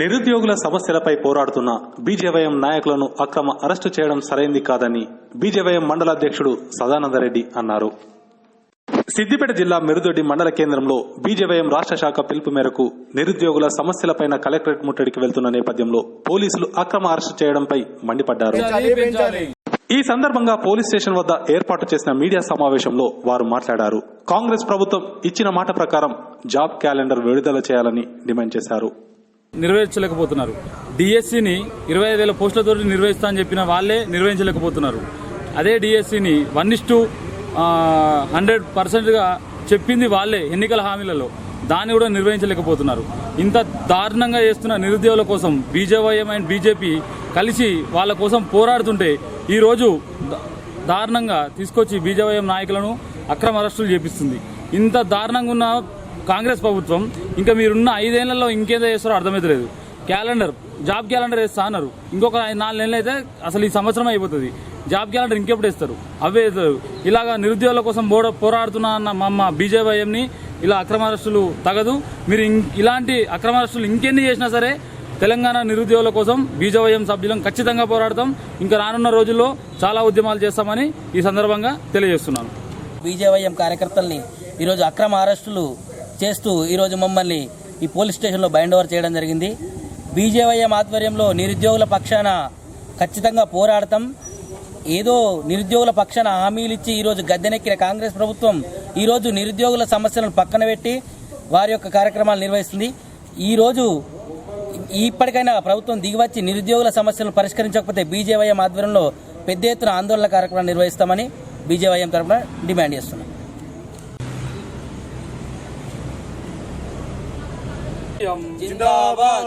నిరుద్యోగుల సమస్యలపై పోరాడుతున్న బీజేవైఎం నాయకులను అక్రమ అరెస్టు చేయడం సరైంది కాదని బీజేవైఎం మండల అధ్యక్షుడు సదానందరెడ్డి అన్నారు. సిద్దిపేట జిల్లా మెరుదొడ్డి మండల కేంద్రంలో బీజేవైఎం రాష్ట్ర శాఖ పిలుపు మేరకు నిరుద్యోగుల సమస్యలపైన కలెక్టరేట్ ముట్టడికి వెళ్తున్న నేపథ్యంలో పోలీసులు అక్రమ అరెస్టు చేయడంపై మండిపడ్డారు. ఈ సందర్భంగా పోలీస్ స్టేషన్ వద్ద ఏర్పాటు చేసిన మీడియా సమావేశంలో వారు మాట్లాడారు. కాంగ్రెస్ ప్రభుత్వం ఇచ్చిన మాట ప్రకారం జాబ్ క్యాలెండర్ విడుదల చేయాలని డిమాండ్ చేశారు. నిర్వహించలేకపోతున్నారు. డిఎస్సిని ఇరవై ఐదు వేల పోస్టులతో నిర్వహిస్తా అని చెప్పిన వాళ్ళే నిర్వహించలేకపోతున్నారు. అదే డిఎస్సిని వన్ ఇస్ టు హండ్రెడ్ పర్సెంట్గా చెప్పింది వాళ్ళే ఎన్నికల హామీలలో. దాన్ని కూడా నిర్వహించలేకపోతున్నారు. ఇంత దారుణంగా చేస్తున్న నిరుద్యోగుల కోసం బీజేవైఎం అండ్ బీజేపీ కలిసి వాళ్ళ కోసం పోరాడుతుంటే ఈరోజు దారుణంగా తీసుకొచ్చి బీజేవైఎం నాయకులను అక్రమ అరెస్టులు చేపిస్తుంది. ఇంత దారుణంగా ఉన్న కాంగ్రెస్ ప్రభుత్వం. ఇంకా మీరున్న ఐదేళ్ళలో ఇంకేదో చేస్తారో అర్థమవుతలేదు క్యాలెండర్ జాబ్ క్యాలెండర్ వేస్తా అన్నారు. ఇంకొక నాలుగు నెలలు అయితే అసలు ఈ సంవత్సరం అయిపోతుంది. జాబ్ క్యాలెండర్ ఇంకెప్పుడు వేస్తారు? అవే వేస్తారు. ఇలాగా నిరుద్యోగుల కోసం బోడ పోరాడుతున్నా అన్న మా అమ్మ బీజేవైఎంని ఇలా అక్రమ అరెస్టులు తగదు. మీరు ఇం- ఇలాంటి అక్రమ అరెస్టులు ఇంకెన్ని చేసినా సరే తెలంగాణ నిరుద్యోగుల కోసం బీజేవైఎం సభ్యులం ఖచ్చితంగా పోరాడతాం. ఇంకా రానున్న రోజుల్లో చాలా ఉద్యమాలు చేస్తామని ఈ సందర్భంగా తెలియజేస్తున్నాను. బీజేవైఎం కార్యకర్తల్ని ఈరోజు అక్రమ అరెస్టులు చేస్తూ ఈరోజు మమ్మల్ని ఈ పోలీస్ స్టేషన్లో బైండ్ ఓవర్ చేయడం జరిగింది. బీజేవైఎం ఆధ్వర్యంలో నిరుద్యోగుల పక్షాన ఖచ్చితంగా పోరాడతాం. ఏదో నిరుద్యోగుల పక్షాన హామీలు ఇచ్చి ఈరోజు గద్దెనెక్కిన కాంగ్రెస్ ప్రభుత్వం ఈరోజు నిరుద్యోగుల సమస్యలను పక్కన పెట్టి వారి యొక్క కార్యక్రమాలు నిర్వహిస్తుంది. ఈరోజు ఇప్పటికైనా ప్రభుత్వం దిగివచ్చి నిరుద్యోగుల సమస్యలను పరిష్కరించకపోతే బీజేవైఎం ఆధ్వర్యంలో పెద్ద ఎత్తున ఆందోళన కార్యక్రమాలు నిర్వహిస్తామని బీజేవైఎం తరఫున డిమాండ్ చేస్తున్నాం. जिंदाबाद